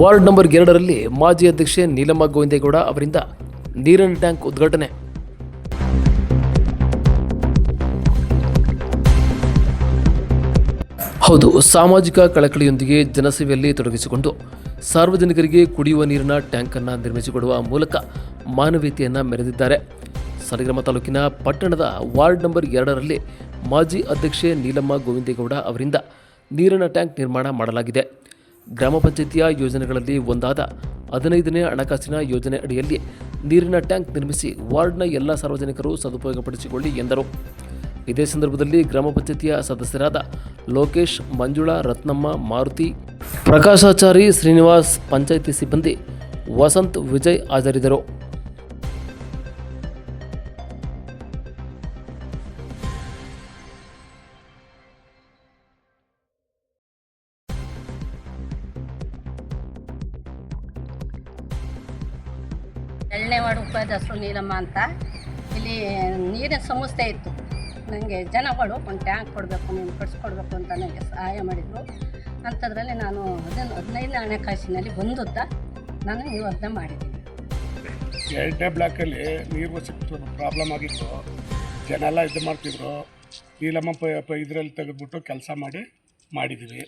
Ward number ಎರಡರಲ್ಲಿ ಮಾಜಿ ಅಧ್ಯಕ್ಷೆ ನೀಲಮ್ಮ ಗೋವಿಂದೇಗೌಡ ಅವರಿಂದ ನೀರಿನ ಟ್ಯಾಂಕ್ ಉದ್ಘಾಟನೆ. ಹೌದು, ಸಾಮಾಜಿಕ ಕಳಕಳಿಯೊಂದಿಗೆ ಜನಸೇವೆಯಲ್ಲಿ ತೊಡಗಿಸಿಕೊಂಡು ಸಾರ್ವಜನಿಕರಿಗೆ ಕುಡಿಯುವ ನೀರಿನ ಟ್ಯಾಂಕ್ ಅನ್ನು ನಿರ್ಮಿಸಿಕೊಡುವ ಮೂಲಕ ಮಾನವೀಯತೆಯನ್ನು ಮೆರೆದಿದ್ದಾರೆ. ಸಾಲಿಗ್ರಾಮ ತಾಲೂಕಿನ ಪಟ್ಟಣದ ವಾರ್ಡ್ ನಂಬರ್ ಎರಡರಲ್ಲಿ ಮಾಜಿ ಅಧ್ಯಕ್ಷೆ ನೀಲಮ್ಮ ಗೋವಿಂದೇಗೌಡ ಅವರಿಂದ ನೀರಿನ ಟ್ಯಾಂಕ್ ನಿರ್ಮಾಣ ಮಾಡಲಾಗಿದೆ. ಗ್ರಾಮ ಪಂಚಾಯಿತಿಯ ಯೋಜನೆಗಳಲ್ಲಿ ಒಂದಾದ ಹದಿನೈದನೇ ಹಣಕಾಸಿನ ಯೋಜನೆ ಅಡಿಯಲ್ಲಿ ನೀರಿನ ಟ್ಯಾಂಕ್ ನಿರ್ಮಿಸಿ ವಾರ್ಡ್ನ ಎಲ್ಲ ಸಾರ್ವಜನಿಕರು ಸದುಪಯೋಗಪಡಿಸಿಕೊಳ್ಳಿ ಎಂದರು. ಇದೇ ಸಂದರ್ಭದಲ್ಲಿ ಗ್ರಾಮ ಪಂಚಾಯಿತಿಯ ಸದಸ್ಯರಾದ ಲೋಕೇಶ್, ಮಂಜುಳಾ, ರತ್ನಮ್ಮ, ಮಾರುತಿ, ಪ್ರಕಾಶಾಚಾರಿ ಶ್ರೀನಿವಾಸ್, ಪಂಚಾಯಿತಿ ಸಿಬ್ಬಂದಿ, ವಸಂತ್, ವಿಜಯ್ ಹಾಜರಿದ್ದರು. ವಾರ್ಡ್ ಉಪಾಧ್ಯಕ್ಷರು ನೀಲಮ್ಮ ಅಂತ. ಇಲ್ಲಿ ನೀರಿನ ಸಮಸ್ಯೆ ಇತ್ತು. ನನಗೆ ಜನಗಳು ಒಂದು ಟ್ಯಾಂಕ್ ಕೊಡಬೇಕು ನೀನು ಕಟ್ಸ್ಕೊಡ್ಬೇಕು ಅಂತ ನನಗೆ ಸಹಾಯ ಮಾಡಿದರು. ಅಂಥದ್ರಲ್ಲಿ ನಾನು ಅದನ್ನು ಹದಿನೈದನೇ ಹಣಕಾಸಿನಲ್ಲಿ ಬಂದದ್ದ ನಾನು ನಿವರ್ತನೆ ಮಾಡಿದ್ದೀನಿ. ಎರಡನೇ ಬ್ಲಾಕಲ್ಲಿ ನೀರು ಸಿಕ್ತು ಪ್ರಾಬ್ಲಮ್ ಆಗಿತ್ತು. ಜನ ಎಲ್ಲ ಇದು ಮಾಡ್ತಿದ್ರು. ನೀಲಮ್ಮ ಪ ಪ ಇದರಲ್ಲಿ ತೆಗೆದ್ಬಿಟ್ಟು ಕೆಲಸ ಮಾಡಿ ಮಾಡಿದ್ದೀವಿ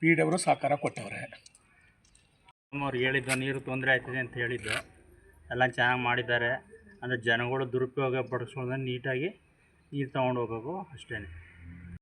ಪಿ ಡಿ ಅವರು ಸಹಕಾರ ಕೊಟ್ಟವ್ರೆ. ಅವ್ರು ಹೇಳಿದ್ದು ನೀರು ತೊಂದರೆ ಆಯ್ತದೆ ಅಂತ ಹೇಳಿದ್ದು. ಎಲ್ಲ ಚೆನ್ನಾಗಿ ಮಾಡಿದ್ದಾರೆ. ಅಂದರೆ ಜನಗಳು ದುರುಪಯೋಗ ಪಡಿಸ್ಕೊಂಡ್ರೆ ನೀಟಾಗಿ ನೀರು ತೊಗೊಂಡು ಹೋಗಬೇಕು ಅಷ್ಟೇ